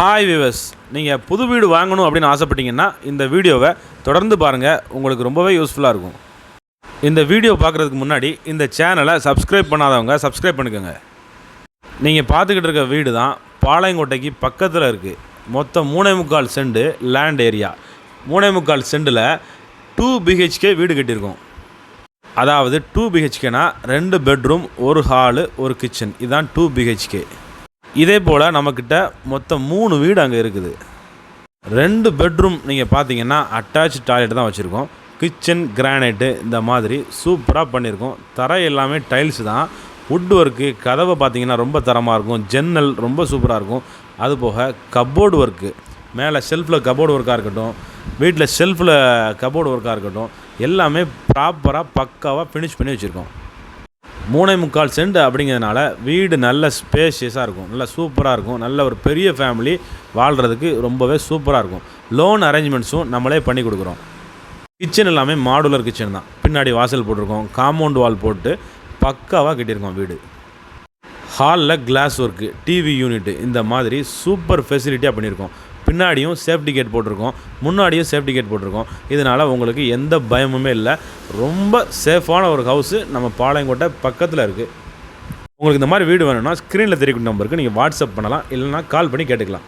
Hi விவஸ் நீங்கள் புது வீடு வாங்கணும் அப்படின்னு ஆசைப்பட்டீங்கன்னா இந்த வீடியோவை தொடர்ந்து பாருங்கள் உங்களுக்கு ரொம்பவே யூஸ்ஃபுல்லாக இருக்கும். இந்த வீடியோ பார்க்குறதுக்கு முன்னாடி இந்த சேனலை சப்ஸ்கிரைப் பண்ணாதவங்க சப்ஸ்கிரைப் பண்ணிக்கோங்க. நீங்கள் பார்த்துக்கிட்டு இருக்க வீடு தான் பாளையங்கோட்டைக்கு பக்கத்தில் இருக்குது மொத்தம் மூணே முக்கால் செண்டு லேண்ட் ஏரியா மூணே முக்கால் செண்டில் டூ பிஹெச்கே வீடு கட்டியிருக்கோம். அதாவது டூ பிஹெச்கேனா ரெண்டு பெட்ரூம் ஒரு ஹாலு ஒரு கிச்சன் இதுதான் டூ பிஹெச்கே இதே போல் நம்மக்கிட்ட மொத்தம் மூணு வீடு அங்கே இருக்குது. ரெண்டு பெட்ரூம் நீங்கள் பார்த்தீங்கன்னா அட்டாச் டாய்லெட் தான் வச்சுருக்கோம். கிச்சன் கிரானைட்டு இந்த மாதிரி சூப்பராக பண்ணியிருக்கோம் தரை எல்லாமே டைல்ஸ் தான். வுட் ஒர்க்கு கதவை பார்த்தீங்கன்னா ரொம்ப தரமாக இருக்கும். ஜன்னல் ரொம்ப சூப்பராக இருக்கும். அதுபோக கப்போர்டு ஒர்க்கு மேலே ஷெல்ஃபில் கபோர்டு ஒர்க்காக இருக்கட்டும். வீட்டில் ஷெல்ஃபில் கபோர்டு ஒர்க்காக இருக்கட்டும். எல்லாமே ப்ராப்பராக பக்காவாக ஃபினிஷ் பண்ணி வச்சுருக்கோம். மூணே முக்கால் சென்ட் அப்படிங்கிறதுனால வீடு நல்ல ஸ்பேஷியஸாக இருக்கும். நல்ல சூப்பராக இருக்கும். நல்ல ஒரு பெரிய ஃபேமிலி வாழ்கிறதுக்கு ரொம்பவே சூப்பராக இருக்கும். லோன் அரேஞ்ச்மெண்ட்ஸும் நம்மளே பண்ணி கொடுக்குறோம். கிச்சன் எல்லாமே மாடுலர் கிச்சன் தான். பின்னாடி வாசல் போட்டிருக்கோம். காம்பவுண்ட் வால் போட்டு பக்காவாக கட்டியிருக்கோம் வீடு. ஹாலில் கிளாஸ் ஒர்க்கு டிவி யூனிட்டு இந்த மாதிரி சூப்பர் ஃபெசிலிட்டியாக பண்ணியிருக்கோம். பின்னாடியும் சேஃப்டி கேட் போட்டிருக்கோம் முன்னாடியும் சேஃப்டி கேட் போட்டிருக்கோம். இதனால் உங்களுக்கு எந்த பயமுமே இல்லை. ரொம்ப சேஃபான ஒரு ஹவுஸு நம்ம பாளையங்கோட்டை பக்கத்தில் இருக்குது உங்களுக்கு இந்த மாதிரி வீடு வேணும்னா ஸ்க்ரீனில் தெரிவிக்கும் நம்பருக்கு நீங்கள் வாட்ஸ்அப் பண்ணலாம் இல்லைனா கால் பண்ணி கேட்டுக்கலாம்.